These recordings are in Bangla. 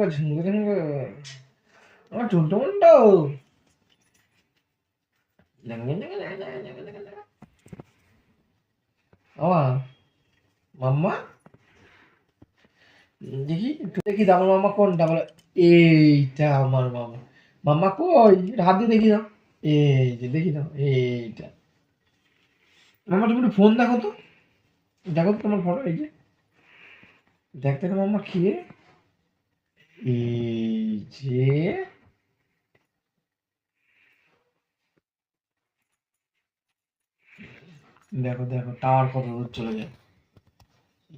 এইটা আমার মামা মাম্মা কই? হাত দিয়ে দেখি দাও। এই যে, দেখি দাও, এইটা। মামা ফোন দেখো তো। দেখো তোমার ফটো এই যে। দেখতে মাম্মা, খেয়ে। এই দেখো দেখো, টাওয়ার কত দূর চলে যায়।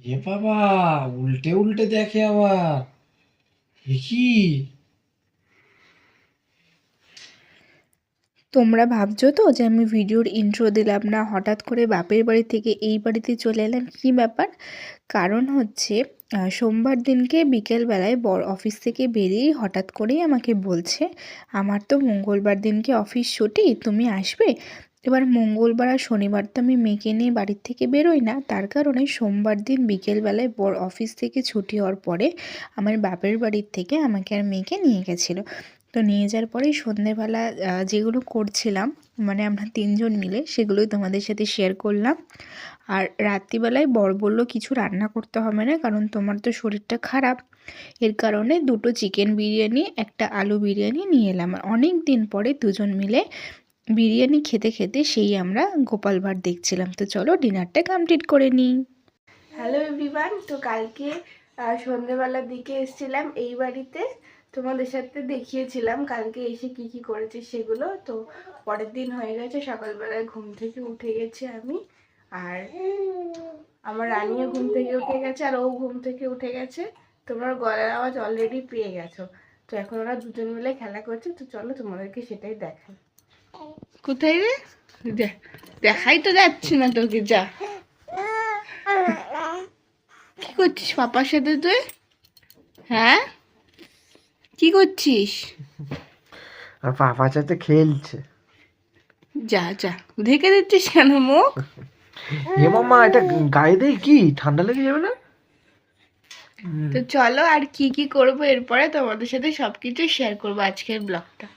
এ বাবা, উল্টে উল্টে দেখে আবার। কি? তোমরা ভাবছ তো যে আমি ভিডিওর ইন্ট্রো দিলাম না? হঠাৎ করে বাপের বাড়ি থেকে এই বাড়িতে চলে এলাম? কী ব্যাপার? কারণ হচ্ছে সোমবার দিনকে বিকেলবেলায় বর অফিস থেকে বেরিয়েই হঠাৎ করেই আমাকে বলছে, আমার তো মঙ্গলবার দিনকে অফিস ছুটি, তুমি আসবে? এবার মঙ্গলবার আর শনিবার তো আমি মেয়েকে নিয়ে বাড়ির থেকে বেরোই না। তার কারণে সোমবার দিন বিকেলবেলায় বর অফিস থেকে ছুটি হওয়ার পরে আমার বাপের বাড়ির থেকে আমাকে আর মেয়েকে নিয়ে গেছিল। তো নিয়ে যাওয়ার পরেই সন্ধেবেলা যেগুলো করছিলাম মানে আমরা তিনজন মিলে সেগুলোই তোমাদের সাথে শেয়ার করলাম। আর রাত্রিবেলায় বর বলল, কিছু রান্না করতে হবে না, কারণ তোমার তো শরীরটা খারাপ। এর কারণে দুটো চিকেন বিরিয়ানি, একটা আলু বিরিয়ানি নিয়ে এলাম। আর অনেক দিন পরে দুজন মিলে বিরিয়ানি খেতে খেতে সেই আমরা গোপাল ভাট দেখছিলাম। তো চলো ডিনারটা কমপ্লিট করে নিই। হ্যালো এভরিওয়ান তো কালকে সন্ধেবেলার দিকে এসেছিলাম এই বাড়িতে। তোমাদের সাথে দেখিয়েছিলাম কালকে এসে কি কি করেছি সেগুলো। তো পরের দিন হয়ে গেছে, সকালবেলায় ঘুম থেকে উঠে গেছি আমি। আর আমার রানিও ঘুম থেকে উঠে গেছে, আর ও ঘুম থেকে উঠে গেছে। তোমার গলার আওয়াজ অলরেডি পেয়ে গেছো। তো এখন ওরা দুজন মিলে খেলা করছে, তো চলো তোমাদেরকে সেটাই দেখাই। কোথায় রে? দেখাই তো যাচ্ছি না তোকে, যা। কি করছিস পাপার সাথে তুই? হ্যাঁ? কি করছিস? আর পাপার সাথে খেলছে। যা যা। ঢেকে দিচ্ছিস কেন মুখ? এ মামা এটা গায়ে দেয় কি? ঠান্ডা লেগে যাবে না? তো চলো আর কি কি করব এরপরে তোমাদের সাথে সবকিছু শেয়ার করব আজকের ব্লগটা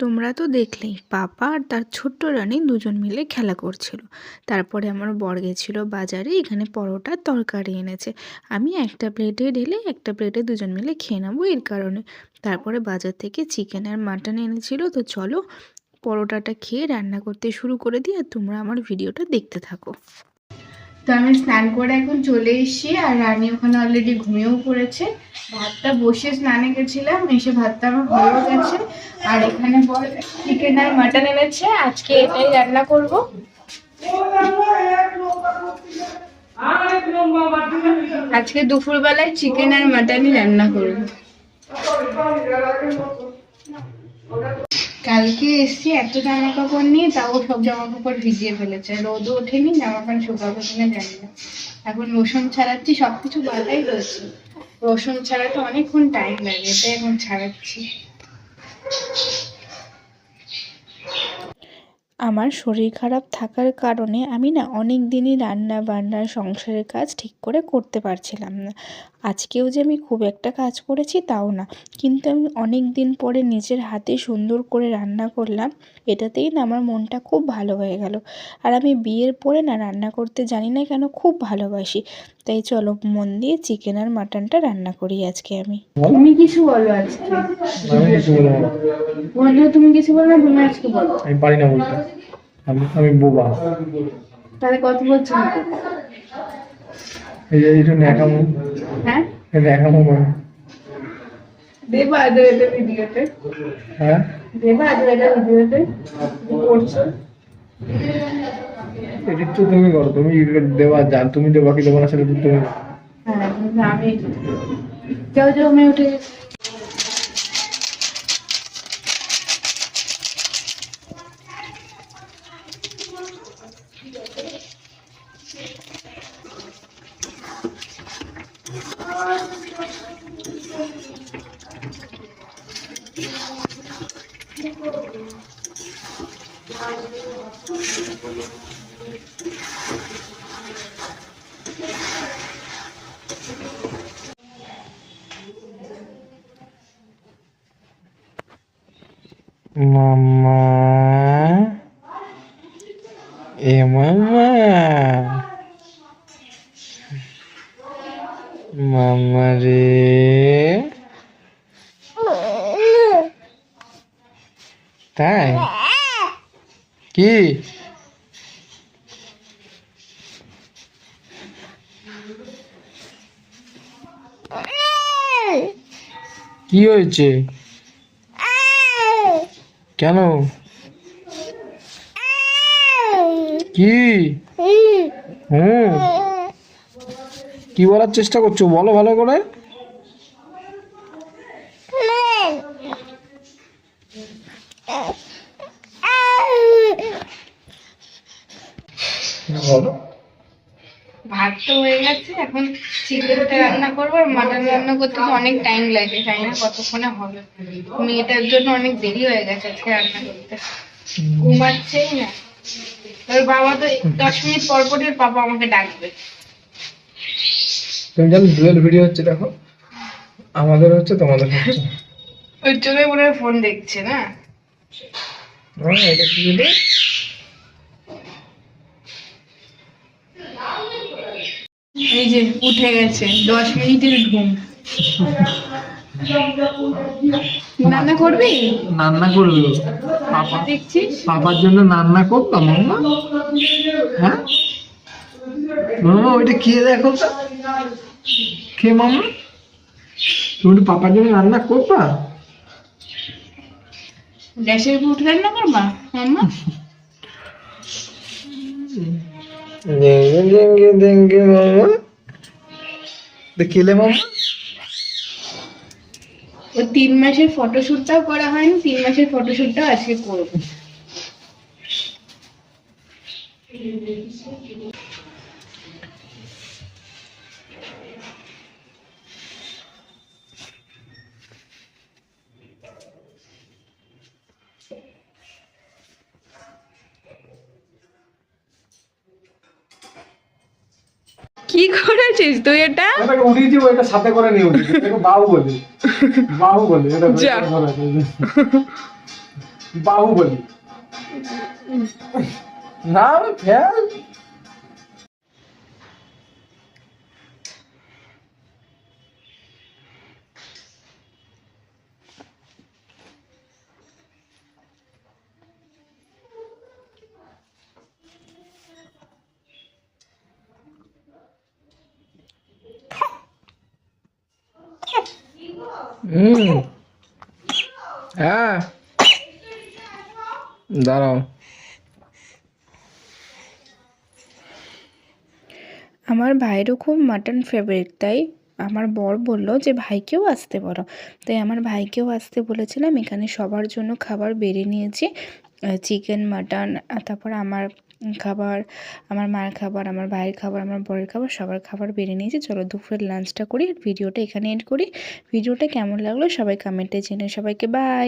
তোমরা তো দেখলেই, পাপা আর তার ছোট্ট রানী দুজন মিলে খেলা করছিল। তারপরে আমার বর গেছিল বাজারে, এখানে পরোটা তরকারি এনেছে। আমি একটা প্লেটে ঢেলে, একটা প্লেটে দুজন মিলে খেয়ে নেব এর কারণে। তারপরে বাজার থেকে চিকেন আর মাটন এনেছিল, তো চলো পরোটাটা খেয়ে রান্না করতে শুরু করে দিই আর তোমরা আমার ভিডিওটা দেখতে থাকো। তো আমি স্নান করে এখন চলে এসেছি আর রানী ওখানে অলরেডি ঘুমিয়েও পড়েছে। ভাতটা বসে স্নানে গেছিলাম, এসে ভাতটা আমার হয়েও গেছে। আর এখানে বল চিকেন আর মাটন এনেছে, আজকে এটাই রান্না করব। আজকে দুপুরবেলায় চিকেন আর মাটনই রান্না করব। কালকে এসছি, এত জামা কাপড় নিয়ে, তাও সব জামা কাপড় ভিজিয়ে ফেলেছে। রোদও ওঠেনি জামা প্যান্ট শুকাবো কিনা জানি না। এখন রসুন ছাড়াচ্ছি, সবকিছু কিছু রয়েছে রসুন ছাড়াতে অনেকক্ষণ টাইম লাগে তাই এখন ছাড়াচ্ছি। আমার শরীর খারাপ থাকার কারণে আমি না অনেক দিনই রান্না বান্না সংসারের কাজ ঠিক করে করতে পারছিলাম না। আজকেও যে আমি খুব একটা কাজ করেছি তাও না। কিন্তু আমি অনেক দিন পরে নিজের হাতে সুন্দর করে রান্না করলাম এটাতেই না আমার মনটা খুব ভালো হয়ে গেল। আর আমি বিয়ের পরে না রান্না করতে জানি না কেন খুব ভালোবাসি। তাই চলো মন দিয়ে চিকেন আর মাটনটা রান্না করি আজকে আমি। তুমি কিছু বলো আজকে? আমি কিছু বলব বলল তুমি কিছু বলো না তুমি আজকে বলো। আমি পারি না বলতে। আমি আমি বোবা। তাহলে কত বলছো? এই যে একটু ন্যাকামো। হ্যাঁ? ন্যাকামো করে দেবা আদৌ এটা ভিডিওতে। হ্যাঁ? দেবা আদৌ এটা ভিডিওতে। করছ? এডিট তো তুমি করো তুমি দেবা জান তুমি দেবা কি দেবো না সেটা তুমি হ্যাঁ আমি কেউ জমে উঠে গেছে মামা এ মামা মামা রে তাই? কি? কি হয়েছে? কেন? কি? হুম? কি বলার চেষ্টা করছ? বলো ভালো করে। বলো। ভাত তো হয়ে গেছে এখন চিকেনটা রান্না করব আর মাটন রান্না করতে তো অনেক টাইম লাগে জানি না? কতক্ষণে হবে? মেয়েটার জন্য অনেক দেরি হয়ে গেছে আজকে রান্না করতে। ঘুমাচ্ছেই না। ওর বাবা তো দশ মিনিট পর পরই ওর পাপা আমাকে ডাকবে। তুমি জানো ডুয়েল ভিডিও হচ্ছে দেখো। আমাদের হচ্ছে তোমাদের হচ্ছে। ওর জন্যই মনে হয় ফোন দেখছে না? হ্যাঁ, এটা কি? এই যে উঠে গেছে। দশ মিনিটের ঘুম। রান্না করবি? রান্না করবে পাপা দেখছিস? পাপার জন্য রান্না করতাম মামা হ্যাঁ? ওইটা খেয়ে দেখো তো। খেয়ে মামা? তুমি একটু পাপার জন্য রান্না করবা? গ্যাসের উপর উঠে রান্না করবা মামা। তো খেলে মামা? ও তিন মাসের ফটোশুটটাও করা হয়নি তিন মাসের ফটোশুটটাও আজকে করব। কি করেছিস তুই এটা? উঠিয়েছি ওইটা সাথে করে নিয়ে উঠেছি। বাহু বলি। বাহু বলি এটা বাহু বলি। না ফ্যান হুম। হ্যাঁ। দাঁড়াও। আমার ভাইয়েরও খুব মাটন ফেভারিট তাই আমার বর বলল যে, ভাইকেও আসতে বলো। তাই আমার ভাইকেও আসতে বলেছিলাম। এখানে সবার জন্য খাবার বেড়ে নিয়েছি চিকেন মাটন তারপর আমার খাবার, আমার মায়ের খাবার, আমার ভাইয়ের খাবার, আমার বরের খাবার, সবার খাবার বেড়ে নিয়েছি। চলো দুপুরের লাঞ্চটা করি ভিডিওটা এখানে এড করি। ভিডিওটা কেমন লাগল সবাই কমেন্টে জেনে সবাইকে বাই